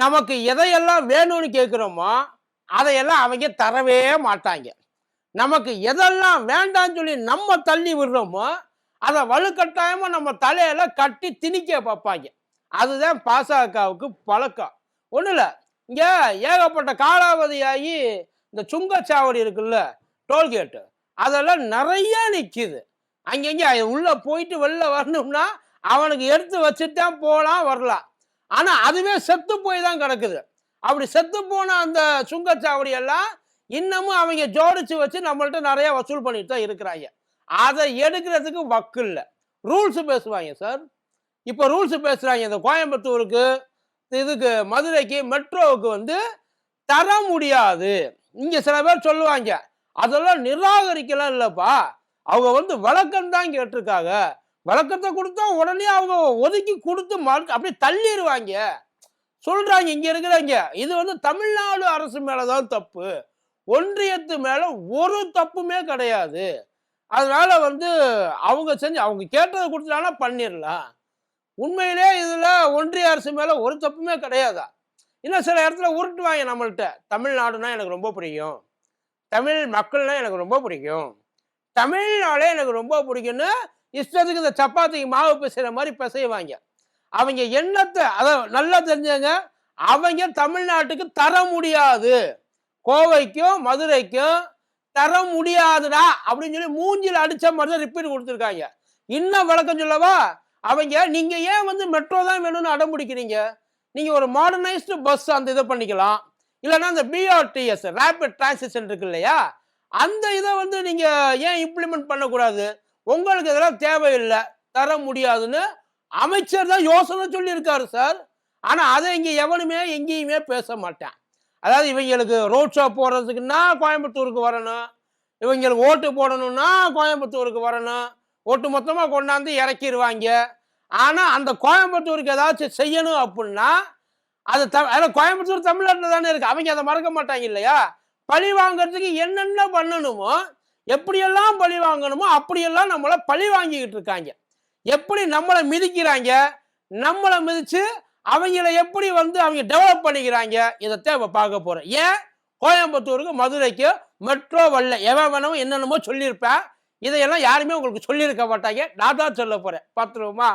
நமக்கு எதையெல்லாம் வேணும்னு கேட்குறோமோ அதையெல்லாம் அவங்க தரவே மாட்டாங்க. நமக்கு எதெல்லாம் வேண்டாம்னு சொல்லி நம்ம தள்ளி விடுறோமோ அதை வலுக்கட்டாயமாக நம்ம தலையில கட்டி திணிக்க பார்ப்பாங்க அதுதான் பாசகவுக்கு பழக்கம். ஒன்றும் இல்லை. இங்கே ஏகப்பட்ட காலாவதியாகி இந்த சுங்கச்சாவடி இருக்குல்ல டோல்கேட்டு அதெல்லாம் நிறைய நிற்கிது அங்கங்கே உள்ளே போயிட்டு வெளில வரணும்னா அவனுக்கு எடுத்து வச்சுட்டு தான் போகலாம் வரலாம். ஆனால் அதுவே செத்து போய் தான் கிடக்குது. அப்படி செத்து போன அந்த சுங்கச்சாவடி எல்லாம் இன்னமும் அவங்க ஜோடிச்சு வச்சு நம்மள்ட்ட நிறைய வசூல் பண்ணிட்டு தான் இருக்கிறாங்க. அதை எடுக்கிறதுக்கு வக்கு இல்லை. ரூல்ஸ் பேசுவாங்க சார். இப்போ ரூல்ஸ் பேசுகிறாங்க இந்த கோயம்புத்தூருக்கு இதுக்கு மதுரைக்கு மெட்ரோவுக்கு வந்து தர முடியாது. இங்கே சில பேர் சொல்லுவாங்க. அதெல்லாம் நிராகரிக்கலாம் இல்லைப்பா. அவங்க வந்து வழக்கம் தான் கேட்டிருக்காங்க. வழக்கத்தை கொடுத்தா உடனே அவங்க ஒதுக்கி கொடுத்து மறு அப்படியே தள்ளிடுவாங்க சொல்றாங்க இங்க இருக்கிறாங்க. இது வந்து தமிழ்நாடு அரசு மேலதான் தப்பு. ஒன்றியத்து மேல ஒரு தப்புமே கிடையாது. அதனால வந்து அவங்க செஞ்சு அவங்க கேட்டதை கொடுத்துட்டாங்கன்னா பண்ணிடலாம் உண்மையிலே இதுல ஒன்றிய அரசு மேல ஒரு தப்புமே கிடையாதா? இன்னும் சில இடத்துல உருட்டுவாங்க நம்மள்கிட்ட தமிழ்நாடுனா எனக்கு ரொம்ப பிடிக்கும். தமிழ் மக்கள்னா எனக்கு ரொம்ப பிடிக்கும். தமிழ்னாலே எனக்கு ரொம்ப பிடிக்கும்னு இஷ்டத்துக்கு இந்த சப்பாத்திக்கு மாவு பிசைகிற மாதிரி பிசைவாங்க. அவங்க எண்ணத்தை அதை நல்லா தெரிஞ்சவங்க அவங்க தமிழ்நாட்டுக்கு தர முடியாது. கோவைக்கும் மதுரைக்கும் தர முடியாதுடா அப்படின்னு சொல்லி மூஞ்சில் அடித்த மாதிரி தான் ரிப்பீட் கொடுத்துருக்காங்க. இன்னும் விளக்கம் சொல்லவா? அவங்க நீங்கள் ஏன் வந்து மெட்ரோ தான் வேணும்னு அடம் பிடிக்கிறீங்க ஒரு மாடர்னைஸ்டு பஸ் அந்த இதை பண்ணிக்கலாம். இல்லைன்னா அந்த பிஆர்டிஎஸ் ரேபிட் டிரான்சிஷன் இருக்கு இல்லையா? அந்த இதை வந்து நீங்கள் ஏன் இம்ப்ளிமெண்ட் பண்ணக்கூடாது? உங்களுக்கு இதெல்லாம் தேவையில்லை. தர முடியாதுன்னு அமைச்சர் தான் யோசனை சொல்லியிருக்காரு சார். ஆனால் அதை இங்கே எவனுமே எங்கேயுமே பேச மாட்டேன். அதாவது இவங்களுக்கு ரோட் ஷோ போடுறதுக்குன்னா கோயம்புத்தூருக்கு வரணும். இவங்களுக்கு ஓட்டு போடணும்னா கோயம்புத்தூருக்கு வரணும். ஒட்டு மொத்தமாக கொண்டாந்து இறக்கிடுவாங்க ஆனால் அந்த கோயம்புத்தூருக்கு ஏதாச்சும் செய்யணும் அப்படின்னா அது த அதாவது கோயம்புத்தூர் தமிழ்நாட்டில் தானே இருக்குது அவங்க அதை மறக்க மாட்டாங்க இல்லையா? பழி வாங்குறதுக்கு என்னென்ன பண்ணணுமோ எப்படியெல்லாம் பழி வாங்கணுமோ அப்படியெல்லாம் நம்மளை பழி வாங்கிக்கிட்டு இருக்காங்க. எப்படி நம்மளை மிதிக்கிறாங்க? நம்மளை மிதிச்சு அவங்கள எப்படி வந்து அவங்க டெவலப் பண்ணிக்கிறாங்க? இதைத்தான் இப்போ பார்க்க போறோம். ஏன்? கோயம்புத்தூருக்கு மதுரைக்கு மெட்ரோ வரல. எவன் வேணவும் என்னென்னமோ சொல்லியிருப்பேன் இதையெல்லாம் யாருமே உங்களுக்கு சொல்லியிருக்க மாட்டாங்க. நான் தான் சொல்ல போறேன். பார்த்துருவோமா.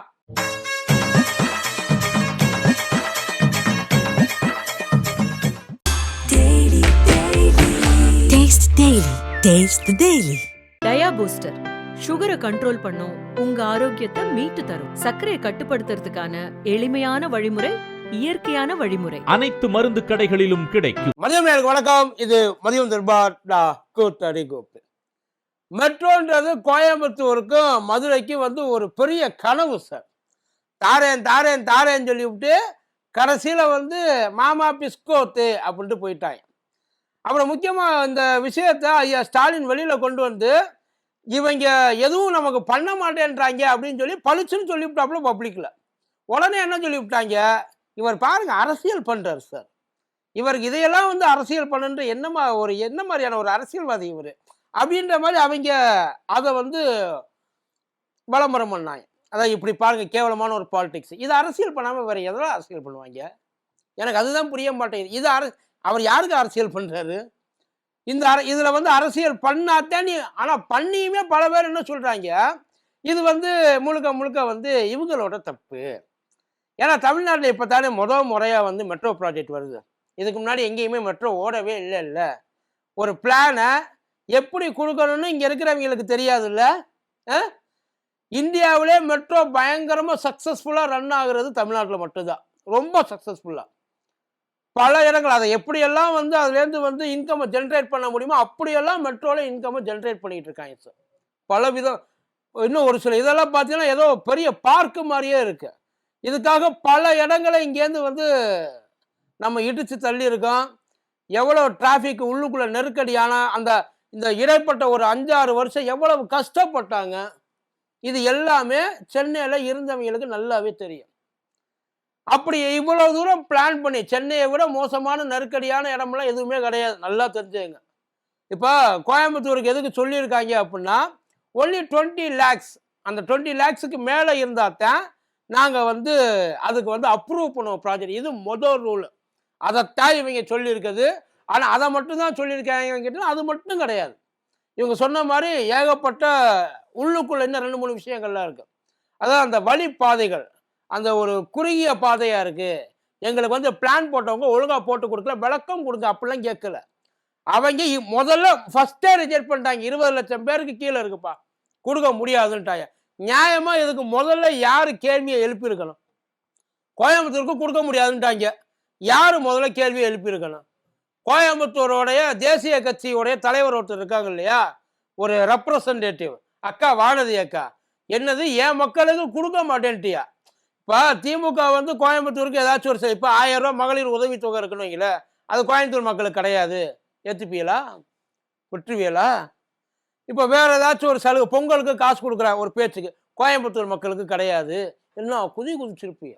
Taste daily. Taste the daily. Dia booster சுகரை கண்ட்ரோல் பண்ணும் உங்க ஆரோக்கியத்தை மீட்டு தரும். சர்க்கரையை கட்டுப்படுத்துறதுக்கான எளிமையான வழிமுறை இயற்கையான வழிமுறை. அனைத்து மருந்து கடைகளிலும் கிடைக்கும். மதியம் நேருக்கு வணக்கம். இது மதியம் திருபார் கூத்தடி கூப்பு மெட்ரோன்றது கோயம்புத்தூருக்கும் மதுரைக்கும் வந்து ஒரு பெரிய கனவு சார். தாரேன் தாரேன் தாரேன்னு சொல்லிவிட்டு கடைசியில் வந்து மாமா பிஸ்கோத்து அப்படின்ட்டு போயிட்டாங்க. அப்புறம் முக்கியமாக இந்த விஷயத்த ஐயா ஸ்டாலின் வெளியில் கொண்டு வந்து இவங்க எதுவும் நமக்கு பண்ண மாட்டேன்றாங்க அப்படின்னு சொல்லி பளிச்சுன்னு சொல்லிவிட்டாப்புல பப்ளிக்கில் உடனே என்ன சொல்லிவிட்டாங்க? இவர் பாருங்கள் அரசியல் பண்ணுறாரு சார். இவருக்கு இதையெல்லாம் வந்து அரசியல் பண்ணுன்ற என்னமா ஒரு என்ன மாதிரியான ஒரு அரசியல்வாதி இவர்? அப்படின்ற மாதிரி அவங்க அதை வந்து விளம்பரம் பண்ணாங்க. அதான் இப்படி பாருங்கள் கேவலமான ஒரு பாலிடிக்ஸ் இது அரசியல் பண்ணாமல் வேற எதெல்லாம் அரசியல் பண்ணுவாங்க? எனக்கு அதுதான் புரிய மாட்டேங்குது. இது அரசு அவர் யாருக்கு அரசியல் பண்ணுறாரு இந்த அர இதில் வந்து அரசியல் பண்ணாதான் நீ ஆனால் பண்ணியுமே பல பேர் என்ன சொல்கிறாங்க இது வந்து முழுக்க முழுக்க வந்து இவங்களோட தப்பு. ஏன்னா தமிழ்நாட்டில் இப்போ தானே முத முறையாக வந்து மெட்ரோ ப்ராஜெக்ட் வருது. இதுக்கு முன்னாடி எங்கேயுமே மெட்ரோ ஓடவே இல்லை இல்லை. ஒரு பிளானை எப்படி கொடுக்கணும்னு இங்கே இருக்கிறவங்களுக்கு தெரியாதுல்ல? ஆ? இந்தியாவிலே மெட்ரோ பயங்கரமாக சக்ஸஸ்ஃபுல்லாக ரன் ஆகுறது தமிழ்நாட்டில் மட்டும்தான். ரொம்ப சக்ஸஸ்ஃபுல்லாக பல இடங்கள் அதை எப்படியெல்லாம் வந்து அதுலேருந்து வந்து இன்கம்மை ஜென்ரேட் பண்ண முடியுமோ அப்படியெல்லாம் மெட்ரோவில் இன்கம்மை ஜென்ரேட் பண்ணிகிட்டு இருக்காங்க சார் பல விதம் இன்னும் ஒரு சில இதெல்லாம் பார்த்தீங்கன்னா ஏதோ பெரிய பார்க்கு மாதிரியே இருக்கு. இதுக்காக பல இடங்களை இங்கேருந்து வந்து நம்ம இடித்து தள்ளியிருக்கோம். எவ்வளோ டிராஃபிக் உள்ளுக்குள்ளே நெருக்கடியான அந்த இந்த இடைப்பட்ட ஒரு அஞ்சாறு வருஷம் எவ்வளவு கஷ்டப்பட்டாங்க. இது எல்லாமே சென்னையில் இருந்தவங்களுக்கு நல்லாவே தெரியும். அப்படி இவ்வளவு தூரம் பிளான் பண்ணி சென்னையை விட மோசமான நெருக்கடியான இடம்லாம் எதுவுமே கிடையாது. நல்லா தெரிஞ்சுங்க இப்போ கோயம்புத்தூருக்கு எதுக்கு சொல்லியிருக்காங்க அப்படின்னா ஒன்லி டுவெண்ட்டி லேக்ஸ் அந்த டுவெண்ட்டி லேக்ஸுக்கு மேலே இருந்தால் தான் நாங்கள் வந்து அதுக்கு வந்து அப்ரூவ் பண்ணுவோம் ப்ராஜெக்ட் இது மொதல் ரூல் அதைத்தான் இவங்க சொல்லியிருக்குது. ஆனால் அதை மட்டும் தான் சொல்லியிருக்காங்க கேட்டால் அது மட்டும் கிடையாது. இவங்க சொன்ன மாதிரி ஏகப்பட்ட உள்ளுக்குள்ள இன்னும் ரெண்டு மூணு விஷயங்கள்லாம் இருக்குது அதான் அந்த வழிப்பாதைகள். அந்த ஒரு குறுகிய பாதையாக இருக்குது எங்களுக்கு வந்து பிளான் போட்டவங்க ஒழுங்காக போட்டு கொடுக்கல விளக்கம் கொடுங்க அப்படிலாம் கேட்கல. அவங்க முதல்ல ஃபஸ்ட்டே ரிஜெக்ட் பண்ணிட்டாங்க. இருபது லட்சம் பேருக்கு கீழே இருக்குப்பா. கொடுக்க முடியாதுன்ட்டாங்க. நியாயமாக இதுக்கு முதல்ல யார் கேள்வியை எழுப்பியிருக்கணும்? கோயம்புத்தூருக்கு கொடுக்க முடியாதுன்ட்டாங்க. யார் முதல்ல கேள்வியை எழுப்பியிருக்கணும்? கோயம்புத்தூரோடைய தேசிய கட்சியுடைய தலைவர் ஒருத்தர் இருக்காங்க இல்லையா? ஒரு ரெப்ரசன்டேட்டிவ் அக்கா வானதி அக்கா. என்னது என் மக்களுக்கு கொடுக்க மாட்டேன்ட்டியா? இப்போ திமுக வந்து கோயம்புத்தூருக்கு ஏதாச்சும் ஒரு இப்போ ஆயிரம் ரூபா மகளிர் உதவித்தொகை இருக்குன்னு வைங்களேன் அது கோயம்புத்தூர் மக்களுக்கு கிடையாது. ஏற்றுப்பீங்களா விட்டுருவீங்களா? இப்போ வேறு ஏதாச்சும் ஒரு சலுகை பொங்கலுக்கு காசு கொடுக்குற ஒரு பேச்சுக்கு கோயம்புத்தூர் மக்களுக்கு கிடையாது. என்ன குதி குதிச்சிருப்பிய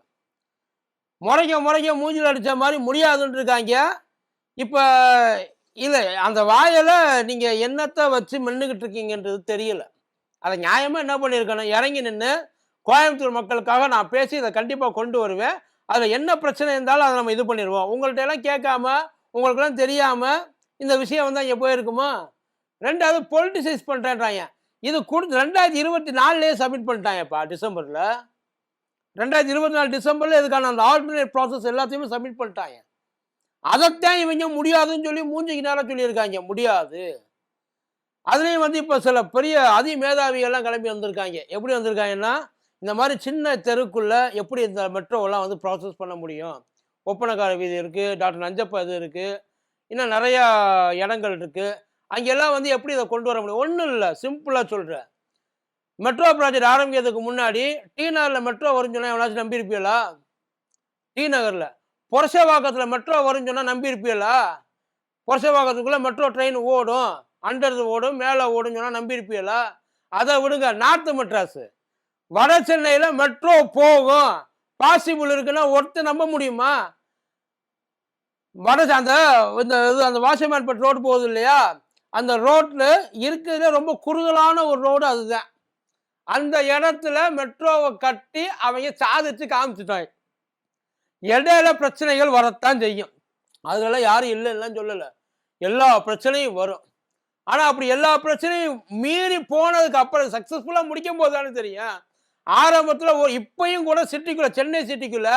முறைக்க முறைக்க மூஞ்சில் அடித்த மாதிரி முடியாதுன்னு இருக்காங்க. இப்போ இல்லை அந்த வாயில் நீங்கள் என்னத்தை வச்சு மின்னுக்கிட்டு இருக்கீங்கன்றது தெரியல. அதை நியாயமாக என்ன பண்ணியிருக்கணும் இறங்கி நின்று கோயம்புத்தூர் மக்களுக்காக நான் பேசி இதை கண்டிப்பாக கொண்டு வருவேன். அதில் என்ன பிரச்சனை இருந்தாலும் அதை நம்ம இது பண்ணிடுவோம். உங்கள்கிட்ட எல்லாம் கேட்காம உங்களுக்கெல்லாம் தெரியாமல் இந்த விஷயம் வந்து அங்கே போயிருக்குமா? ரெண்டாவது பொலிட்டிசைஸ் பண்ணுறேன்றாங்க இது கொடுத்து ரெண்டாயிரத்தி இருபத்தி நாலுலேயே சப்மிட் பண்ணிட்டாங்கப்பா டிசம்பரில். ரெண்டாயிரத்தி இருபத்தி நாலு டிசம்பரில் இதுக்கான அந்த ஆல்டர்னேட் ப்ராசஸ் எல்லாத்தையுமே சப்மிட் பண்ணிட்டாங்க. அதைத்தான் இவங்க முடியாதுன்னு சொல்லி மூஞ்சிக்கு நேரம் சொல்லியிருக்காங்க. முடியாது. அதுலேயும் வந்து இப்போ சில பெரிய அதி மேதாவிகள்லாம் கிளம்பி வந்திருக்காங்க. எப்படி வந்திருக்காங்கன்னா இந்த மாதிரி சின்ன தெருக்குள்ளே எப்படி இந்த மெட்ரோவெல்லாம் வந்து ப்ராசஸ் பண்ண முடியும்? ஒப்பனக்கார வீதி இருக்குது டாக்டர் நஞ்சப்பா இது இருக்குது இன்னும் நிறையா இடங்கள் இருக்குது அங்கெல்லாம் வந்து எப்படி இதை கொண்டு வர முடியும்? ஒன்றும் இல்லை சிம்பிளாக சொல்கிறேன் மெட்ரோ ப்ராஜெக்ட் ஆரம்பிக்கிறதுக்கு முன்னாடி டி நகரில் மெட்ரோ வரும்னு சொன்னால் எவனாச்சும் நம்பியிருப்பீங்களா? டி நகரில். புரசவாக்கத்தில் மெட்ரோ வரும்னு சொன்னால் நம்பியிருப்பீங்களா? புரசவாக்கத்துக்குள்ளே மெட்ரோ ட்ரெயின் ஓடும் அண்டர் ஓடும் மேலே ஓடும் சொன்னால் நம்பியிருப்பீங்களா? அதை விடுங்க நார்த்து மெட்ராஸு. வட சென்னையில் மெட்ரோ போகும். பாசிபிள் இருக்குன்னா ஒருத்தர் நம்ப முடியுமா? வட அந்த இந்த இது அந்த வாஷமேன்பட் ரோடு போகுது இல்லையா? அந்த ரோட்டில் இருக்கிறதுல ரொம்ப குறுகலான ஒரு ரோடு அதுதான். அந்த இடத்துல மெட்ரோவை கட்டி அவங்க சாதிச்சு காமிச்சிட்டாங்க. இடையில பிரச்சனைகள் வரத்தான் செய்யும். அதெல்லாம் யாரும் இல்லை இல்லைன்னு சொல்லலை. எல்லா பிரச்சனையும் வரும். ஆனால் அப்படி எல்லா பிரச்சனையும் மீறி போனதுக்கு அப்புறம் சக்ஸஸ்ஃபுல்லாக முடிக்கும் போது தானே தெரியும். ஆரம்பத்தில் இப்பையும் கூட சிட்டிக்குள்ள சென்னை சிட்டிக்குள்ள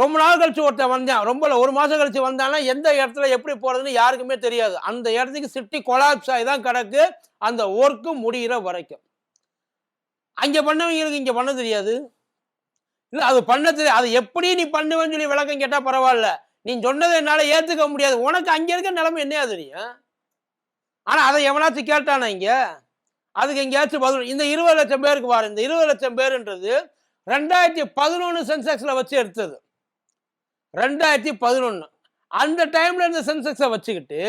ரொம்ப நாள் கழிச்சு ஒருத்தன் வந்தான். ரொம்ப ஒரு மாதம் கழிச்சு வந்தானா எந்த இடத்துல எப்படி போகிறதுன்னு யாருக்குமே தெரியாது. அந்த இடத்துக்கு சிட்டி கொலாப்ஸ் ஆகி தான் கிடக்கு. அந்த ஒர்க்கு முடிகிற வரைக்கும். அங்கே பண்ணவங்களுக்கு இங்கே பண்ண தெரியாது? இல்லை அது பண்ண தெரியாது. அது எப்படி நீ பண்ணுவேன்னு சொல்லி விளக்கம் கேட்டால் பரவாயில்ல. நீ சொன்னதை என்னால் ஏற்றுக்க முடியாது. உனக்கு அங்கே இருக்க நிலைமை என்னையா தெரியும்? ஆனால் அதை எவனாச்சும் கேட்டானா இங்கே? அதுக்கு எங்கேயாச்சும் பதில் இந்த இருபது லட்சம் பேருக்கு பாரு இந்த இருபது லட்சம் பேருன்றது ரெண்டாயிரத்தி பதினொன்று சென்செக்ஸில் வச்சு எடுத்தது. ரெண்டாயிரத்தி பதினொன்று அந்த டைமில் இந்த சென்செக்ஸை வச்சுக்கிட்டு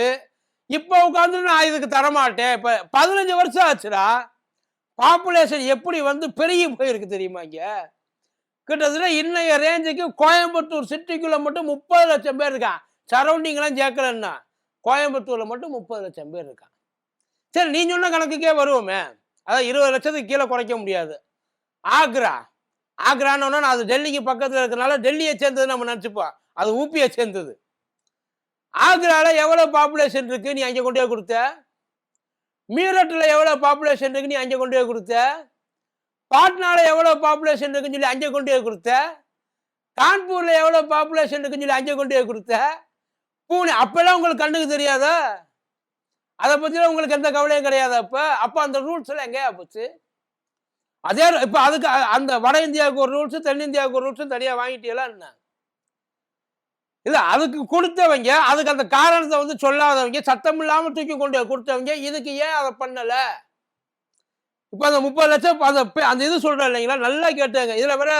இப்போ உட்காந்து நான் இதுக்கு தரமாட்டேன். இப்போ பதினஞ்சு வருஷம் ஆச்சுடா. பாப்புலேஷன் எப்படி வந்து பெருகி போயிருக்கு தெரியுமா இங்கே? கிட்டத்தட்ட இன்னைய ரேஞ்சுக்கு கோயம்புத்தூர் சிட்டிக்குள்ளே மட்டும் முப்பது லட்சம் பேர் இருக்கான். சரௌண்டிங்லாம் சேர்க்கலன்னா கோயம்புத்தூரில் மட்டும் முப்பது லட்சம் பேர் இருக்கான். சரி நீ சொன்ன கணக்குக்கே வருவோமே. அதான் இருபது லட்சத்துக்கு கீழே குறைக்க முடியாது. ஆக்ரா. ஆக்ரான்னு அது டெல்லிக்கு பக்கத்தில் இருக்கிறனால டெல்லியை சேர்ந்தது நம்ம நினச்சிப்போம். அது ஊபியை சேர்ந்தது. ஆக்ரால எவ்வளோ பாப்புலேஷன் இருக்கு நீ அங்கே கொண்டு போய் கொடுத்த? மீரட்டில் எவ்வளோ பாப்புலேஷன் இருக்கு நீ அங்கே கொண்டு போய் கொடுத்த? பாட்னால எவ்வளோ பாப்புலேஷன் இருக்குன்னு சொல்லி அங்கே கொண்டு போய் கொடுத்த? கான்பூரில் எவ்வளோ பாப்புலேஷன் இருக்குன்னு சொல்லி அங்கே கொண்டு போய் கொடுத்த? பூனே அப்போல்லாம் உங்களுக்கு கண்ணுக்கு தெரியாதா? அதை பற்றிலாம் உங்களுக்கு எந்த கவலையும் கிடையாது அப்போ. அப்போ அந்த ரூல்ஸ் எல்லாம் எங்கேயா போச்சு? அதே இப்போ அதுக்கு அந்த வட இந்தியாவுக்கு ஒரு ரூல்ஸு தென்னிந்தியாவுக்கு ஒரு ரூல்ஸும் தனியாக வாங்கிட்டீங்களா என்ன? இல்லை அதுக்கு கொடுத்தவங்க அதுக்கு அந்த காரணத்தை வந்து சொல்லாதவங்க சத்தம் இல்லாமல் தூக்கி கொண்டு கொடுத்தவங்க இதுக்கு ஏன் அதை பண்ணலை? இப்போ அந்த முப்பது லட்சம் அந்த அந்த இது சொல்கிறேன் இல்லைங்களா? நல்லா கேட்டாங்க இதில் வேற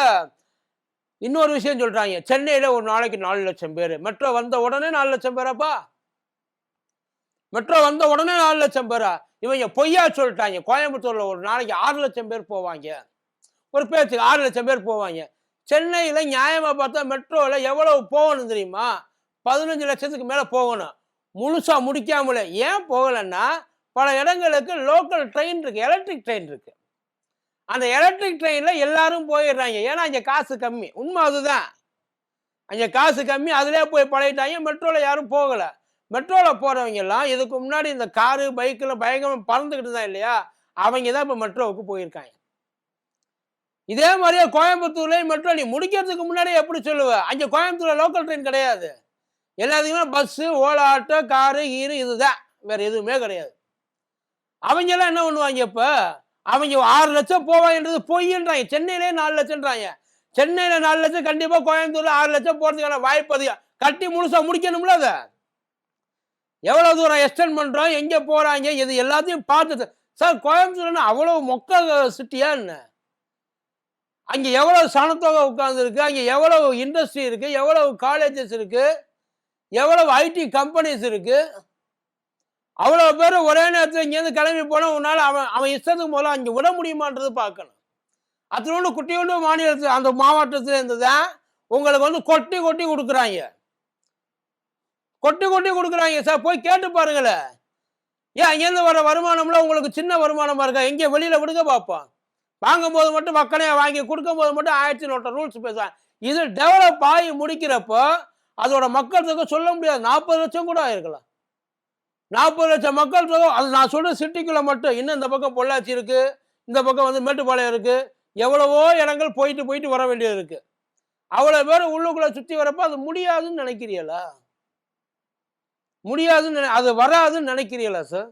இன்னொரு விஷயம் சொல்கிறாங்க சென்னையில் ஒரு நாளைக்கு நாலு லட்சம் பேர். மெட்ரோ வந்த உடனே நாலு லட்சம் பேராப்பா? மெட்ரோ வந்த உடனே நாலு லட்சம் பேரா? இவங்க பொய்யா சொல்லிட்டாங்க. கோயம்புத்தூரில் ஒரு நாளைக்கு ஆறு லட்சம் பேர் போவாங்க. ஒரு பேச்சுக்கு ஆறு லட்சம் பேர் போவாங்க. சென்னையில் நியாயமாக பார்த்தா மெட்ரோவில் எவ்வளவு போகணும் தெரியுமா? பதினஞ்சு லட்சத்துக்கு மேலே போகணும். முழுசாக முடிக்காமலே. ஏன் போகலைன்னா பல இடங்களுக்கு லோக்கல் ட்ரெயின் இருக்குது எலக்ட்ரிக் ட்ரெயின் இருக்குது அந்த எலக்ட்ரிக் ட்ரெயினில் எல்லாரும் போயிடுறாங்க. ஏன்னா இங்கே காசு கம்மி. உண்மை அதுதான். அங்கே காசு கம்மி அதிலே போய் பழகிட்டாங்க. மெட்ரோவில் யாரும் போகலை. மெட்ரோவில் போகிறவங்க எல்லாம் இதுக்கு முன்னாடி இந்த காரு பைக்கில் பயங்கரமாக பறந்துக்கிட்டு தான் இல்லையா? அவங்க தான் இப்போ மெட்ரோவுக்கு போயிருக்காங்க. இதே மாதிரியே கோயம்புத்தூர்லேயும் மெட்ரோ நீ முடிக்கிறதுக்கு முன்னாடி எப்படி சொல்லுவேன் அங்கே கோயம்புத்தூரில் லோக்கல் ட்ரெயின் கிடையாது. எல்லாத்துக்குமே பஸ்ஸு ஓலா ஆட்டோ காரு ஈரு இதுதான். வேறு எதுவுமே கிடையாது. அவங்க எல்லாம் என்ன பண்ணுவாங்க இப்போ? அவங்க ஆறு லட்சம் போவாங்கன்றது பொய்ன்றாங்க. சென்னையிலே நாலு லட்சம்ன்றாங்க. சென்னையில் நாலு லட்சம் கண்டிப்பாக கோயம்புத்தூர்ல ஆறு லட்சம் போகிறதுக்கான வாய்ப்பு அதிகம். கட்டி முழுசா முடிக்கணும்ல அதை? எவ்வளவு தூரம் எக்ஸ்டெண்ட் பண்றோம் எங்க போறாங்க இது எல்லாத்தையும் பார்த்து சார் கோயம்புத்தூர்னா அவ்வளவு மொக்க சிட்டியா என்ன? அங்க எவ்வளவு சனத்தொகை உட்காந்துருக்கு அங்கே அங்க எவ்வளவு இண்டஸ்ட்ரி இருக்கு எவ்வளவு காலேஜஸ் இருக்கு எவ்வளவு ஐடி கம்பெனிஸ் இருக்கு? அவ்வளவு பேர் ஒரே நேரத்தில் இங்கேருந்து கிளம்பி போனால் உன்னால் அவன் அவன் இஷ்டத்துக்கு போல அங்கே விட முடியுமான்றது பார்க்கணும். அத்தனோண்டு குட்டியோண்டு மாநிலத்தில் அந்த மாவட்டத்தில் இருந்து தான் உங்களுக்கு வந்து கொட்டி கொட்டி கொடுக்குறாங்க. கொட்டி கொட்டி கொடுக்குறாங்க சார். போய் கேட்டு பாருங்களேன் ஏன் அங்கேருந்து வர வருமானம்லாம் உங்களுக்கு சின்ன வருமானமாக இருக்கா? எங்கே வெளியில் விடுங்க பார்ப்போம். வாங்கும்போது மட்டும் மக்களையே வாங்கி கொடுக்கும்போது மட்டும் ஆயிரத்தி நோட்ட ரூல்ஸ் பேசுவாங்க இது டெவலப் ஆகி முடிக்கிறப்போ அதோட மக்கள் தொகை சொல்ல முடியாது. நாற்பது லட்சம் கூட ஆயிருக்கலாம். நாற்பது லட்சம் மக்கள் தொகை அது நான் சொல்கிற சிட்டிக்குள்ளே மட்டும். இன்னும் இந்த பக்கம் பொள்ளாச்சி இருக்குது இந்த பக்கம் வந்து மேட்டுப்பாளையம் இருக்குது எவ்வளவோ இடங்கள் போயிட்டு போயிட்டு வர வேண்டியது இருக்குது அவ்வளோ பேர் உள்ளுக்குள்ளே சுற்றி வரப்போ அது முடியாதுன்னு நினைக்கிறீங்களா? முடியாதுன்னு அது வராதுன்னு நினைக்கிறீங்களா சார்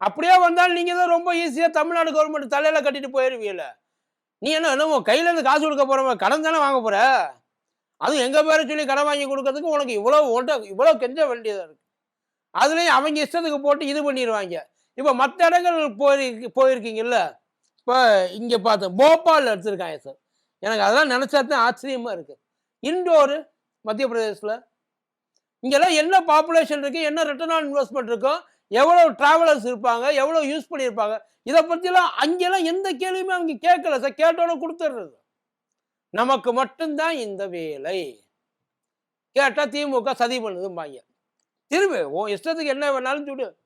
அப்படியே வந்தாலும் நீங்கள் தான் ரொம்ப ஈஸியாக தமிழ்நாடு கவர்மெண்ட் தலையில் கட்டிட்டு போயிருவீங்கள. நீ என்ன என்ன கையிலேருந்து காசு கொடுக்க போற கடன் தானே வாங்க போகிற அதுவும் எங்கள் பேரை சொல்லி கடன் வாங்கி கொடுக்கறதுக்கு உனக்கு இவ்வளவு ஒன்றை இவ்வளோ கெஞ்ச வேண்டியதாக இருக்குது அதுலேயும் அவங்க இஷ்டத்துக்கு போட்டு இது பண்ணிடுவாங்க. இப்போ மற்ற இடங்கள் போயிருக்கு போயிருக்கீங்கல்ல? இப்போ இங்கே பார்த்தேன் போபால் எடுத்திருக்காங்க சார் எனக்கு அதெல்லாம் நினச்சா தான் ஆச்சரியமாக இருக்குது இண்டோரு மத்திய பிரதேசத்தில் இங்கெல்லாம் என்ன பாப்புலேஷன் இருக்குது என்ன ரிட்டர்ன் ஆன் இன்வெஸ்ட்மெண்ட் இருக்கும் எவ்வளோ ட்ராவலர்ஸ் இருப்பாங்க எவ்வளோ யூஸ் பண்ணியிருப்பாங்க இதை பற்றிலாம் அங்கெல்லாம் எந்த கேள்வியுமே அவங்க கேட்கல சார் கேட்டோன்னே கொடுத்துட்றது நமக்கு மட்டும்தான் இந்த வேலை. கேட்டால் திமுக சதி பண்ணுதும்பாங்க திரும்பி ஓ இஷ்டத்துக்கு என்ன வேணாலும் சொல்லு.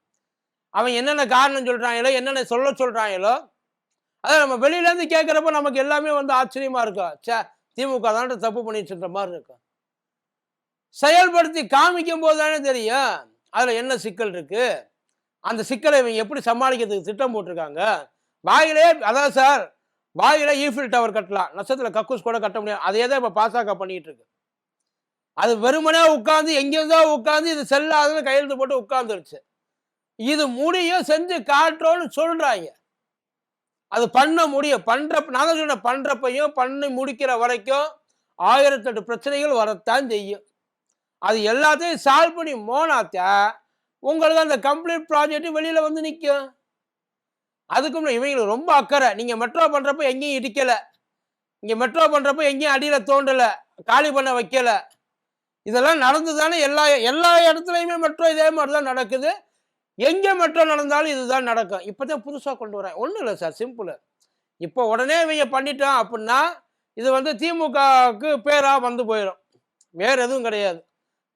அவன் என்னென்ன காரணம் சொல்கிறாங்களோ என்னென்ன சொல்ல சொல்கிறாங்களோ அதை நம்ம வெளியிலேருந்து கேட்குறப்ப நமக்கு எல்லாமே வந்து ஆச்சரியமாக இருக்கும் சே திமுக தான் தப்பு பண்ணி மாதிரி இருக்கும் செயல்படுத்தி காமிக்கும் போது தானே தெரியும். அதில் என்ன சிக்கல் இருக்கு? அந்த சிக்கலை இவங்க எப்படி சமாளிக்கிறதுக்கு திட்டம் போட்டிருக்காங்க? வாயிலே அதான் சார் வாயில ஈஃபில் டவர் கட்டலாம். நஷ்டத்தில் கக்கூஸ் கூட கட்ட முடியாது. அதே தான் இப்போ பாசாக்கா பண்ணிட்டு இருக்கு. அது வெறுமனே உட்காந்து எங்கேருந்தோ உட்காந்து இது செல்லாதுன்னு கையெழுத்து போட்டு உட்காந்துருச்சு இது முடியும் செஞ்சு காட்டுறோன்னு சொல்றாங்க. அது பண்ண முடியும். பண்ற நான் தான் சொன்னேன் பண்றப்பையும் பண்ணி முடிக்கிற வரைக்கும் ஆயிரத்தெட்டு பிரச்சனைகள் வரத்தான் செய்யும். அது எல்லாத்தையும் சால்வ் பண்ணி மோனாத்தா உங்களுக்கு அந்த கம்ப்ளீட் ப்ராஜெக்ட் வெளியில் வந்து நிற்கும் அதுக்கும் இவங்களுக்கு ரொம்ப அக்கறை. நீங்கள் மெட்ரோ பண்ணுறப்ப எங்கேயும் இடிக்கலை. இங்கே மெட்ரோ பண்ணுறப்ப எங்கேயும் அடியில் தோண்டலை. காலி பண்ண வைக்கலை. இதெல்லாம் நடந்து தானே எல்லா எல்லா இடத்துலையுமே மெட்ரோ இதே மாதிரி தான் நடக்குது. எங்கே மெட்ரோ நடந்தாலும் இதுதான் நடக்கும். இப்போ தான் புதுசாக கொண்டு வரேன். ஒன்றும் இல்லை சார் சிம்பிள் இப்போ உடனே இவங்க பண்ணிட்டோம் அப்படின்னா இது வந்து திமுகவுக்கு பேராக வந்து போயிடும் வேறு எதுவும் கிடையாது.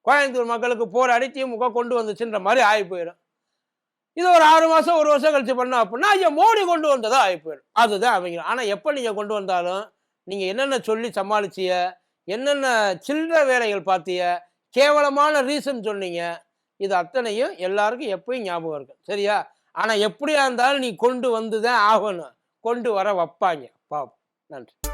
கோயம்புத்தூர் மக்களுக்கு போராடி திமுக கொண்டு வந்துச்சுன்ற மாதிரி ஆகி போயிடும். இது ஒரு ஆறு மாதம் ஒரு வருஷம் கழிச்சு பண்ணோம் அப்படின்னா ஐயா மோடி கொண்டு வந்ததா ஆகி போயிடும். அதுதான் அவங்க ஆனால் எப்போ நீங்கள் கொண்டு வந்தாலும் நீங்கள் என்னென்ன சொல்லி சமாளிச்சிய என்னென்ன சில்லற வேலைகள் பார்த்திய கேவலமான ரீசன் சொன்னீங்க இது அத்தனையும் எல்லாருக்கும் எப்பயும் ஞாபகம் இருக்கும். சரியா? ஆனால் எப்படியா இருந்தாலும் நீ கொண்டு வந்து தான் ஆகணும். கொண்டு வர வைப்பாங்க. பாப் நன்றி.